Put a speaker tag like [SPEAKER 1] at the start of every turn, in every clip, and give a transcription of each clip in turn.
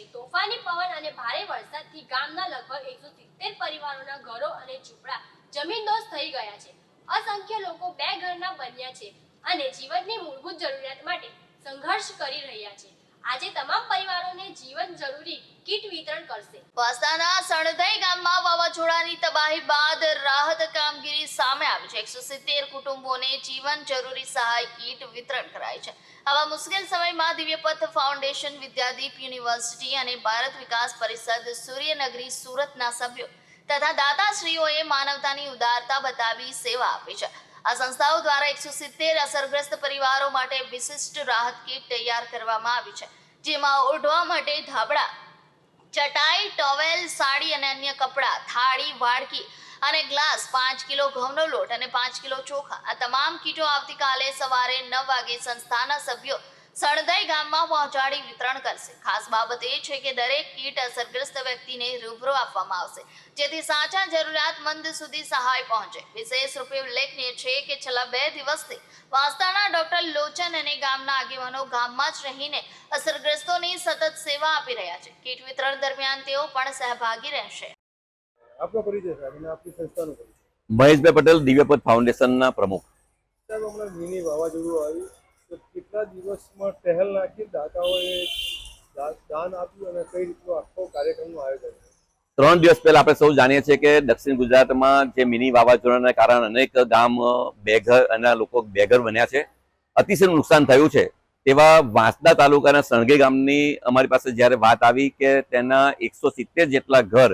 [SPEAKER 1] છે તોફાની પવન અને ભારે વરસાદથી ગામના લગભગ એકસો સિત્તેર પરિવારોના ઘરો અને ઝૂંપડા જમીનદોસ્ત થઈ ગયા છે. અસંખ્ય લોકો બે ઘરના બન્યા છે અને જીવનની મૂળભૂત જરૂરિયાત માટે સંઘર્ષ કરી રહ્યા છે. આજે તમામ પરિવારોને જીવન જરૂરી કીટ વિતરણ કરશે.
[SPEAKER 2] વાંસદાના સણધઈ ગામમાં વાવાઝોડાની તબાહી બાદ રાહત સામે આવ્યું છે. એકસો સિત્તેર કુટુંબોને જીવન જરૂરી સહાય કીટ વિતરણ કરાય છે. આવા મુશ્કેલ સમયમાં દિવ્યપથ ફાઉન્ડેશન, વિદ્યાદીપ યુનિવર્સિટી અને ભારત વિકાસ પરિષદ સૂર્યનગરી સુરતના સભ્યો તથા દાતાશ્રીઓએ માનવતાની ઉદારતા બતાવી સેવા આપી છે. આ સંસ્થાઓ દ્વારા એકસો સિત્તેર અસરગ્રસ્ત પરિવારો માટે વિશિષ્ટ રાહત કીટ તૈયાર કરવામાં આવી છે. જેમાં ઓઢવા માટે ધાબળા, ચટાઈ, ટોવેલ, સાડી અને અન્ય કપડાં, થાળી, વાડકી અને ગ્લાસ, પાંચ કિલો ઘઉંનો લોટ અને પાંચ કિલો ચોખા. આ તમામ કીટો આવતીકાલે સવારે નવ વાગે સંસ્થાના સભ્યો સણદઈ ગામમાં પહોંચાડી વિતરણ કરશે. ખાસ બાબત એ છે કે દરેક કીટ અસરગ્રસ્ત વ્યક્તિને રૂબરૂ આપવામાં આવશે, જેથી સાચા જરૂરિયાતમંદ સુધી સહાય પહોંચે. વિશેષ રૂપે ઉલ્લેખનીય છે કે છેલ્લા બે દિવસથી વાસ્તાના ડોક્ટર લોચન અને ગામના આગેવાનો ગામમાં જ રહીને અસરગ્રસ્તોની સતત સેવા આપી રહ્યા છે. કીટ વિતરણ દરમિયાન તેઓ પણ સહભાગી રહેશે.
[SPEAKER 3] આપનો પરિચય સાહેબ અને આપની સંસ્થાનો પરિચય.
[SPEAKER 4] મહેશભાઈ પટેલ દિવ્યપદ ફાઉન્ડેશનના પ્રમુખ.
[SPEAKER 3] સાહેબ હમણાં મિની વાવાઝોડું આવ્યું. તો કેટલા દિવસમાં ટહેલ નાખી દાતાઓએ દાન આપ્યું અને કઈ રીતનું આખો કાર્યક્રમનું આયોજન
[SPEAKER 4] ત્રણ દિવસ પહેલા આપણે સૌ જાણીએ છીએ કે દક્ષિણ ગુજરાતમાં જે મિની વાવાઝોડાના કારણે અનેક ગામ બેઘર અને લોકો બેઘર બન્યા છે. અતિશય નુકસાન થયું છે. તેવા વાંસદા તાલુકાના સણગી ગામની અમારી પાસે જ્યારે વાત આવી કે તેના એકસો સિત્તેર જેટલા ઘર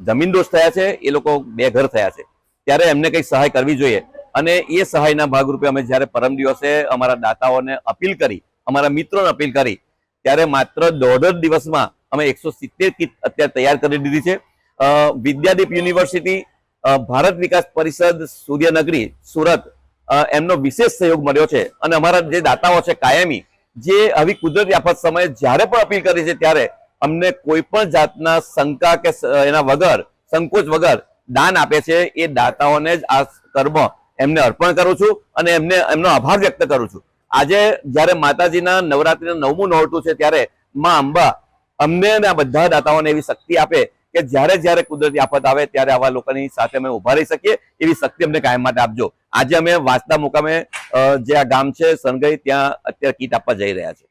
[SPEAKER 4] જમીનદોસ્ત થયા છે, એ લોકો બેઘર થયા છે. ત્યારે એમને કંઈક સહાય કરવી જોઈએ. અને એ સહાયના ભાગરૂપે અમે જ્યારે પરમ દિવસે અમારા દાતાઓને અપીલ કરી, અમારા મિત્રોને અપીલ કરી, ત્યારે માત્ર દોઢ દિવસમાં અમે એકસો સિત્તેર કીટ અત્યારે તૈયાર કરી દીધી છે. વિદ્યાદીપ યુનિવર્સિટી ભારત વિકાસ પરિષદ, સૂર્યનગરી, સુરત એમનો વિશેષ સહયોગ મળ્યો છે. અને અમારા જે દાતાઓ છે કાયમી, જે આવી કુદરતી આફત સમયે જ્યારે પણ અપીલ કરી છે ત્યારે અમને કોઈ પણ જાતના શંકા કે એના વગર, સંકોચ વગર દાન આપે છે, એ દાતાઓને જ આ કર્મ એમને અર્પણ કરું છું અને એમને, એમનો આભાર વ્યક્ત કરું છું. આજે જ્યારે માતાજીના નવરાત્રીનું નવમું નોરતું છે ત્યારે માં અંબા અમને આ બધા દાતાઓને એવી શક્તિ આપે કે જ્યારે જ્યારે કુદરતી આફત આવે ત્યારે આવા લોકોની સાથે અમે ઊભા રહી શકીએ, એવી શક્તિ અમને કાયમ માટે આપજો. આજે અમે વાંસદા મુકામે જે આ ગામ છે સનગઈ ત્યાં અત્યારે કીટ આપવા જઈ રહ્યા છે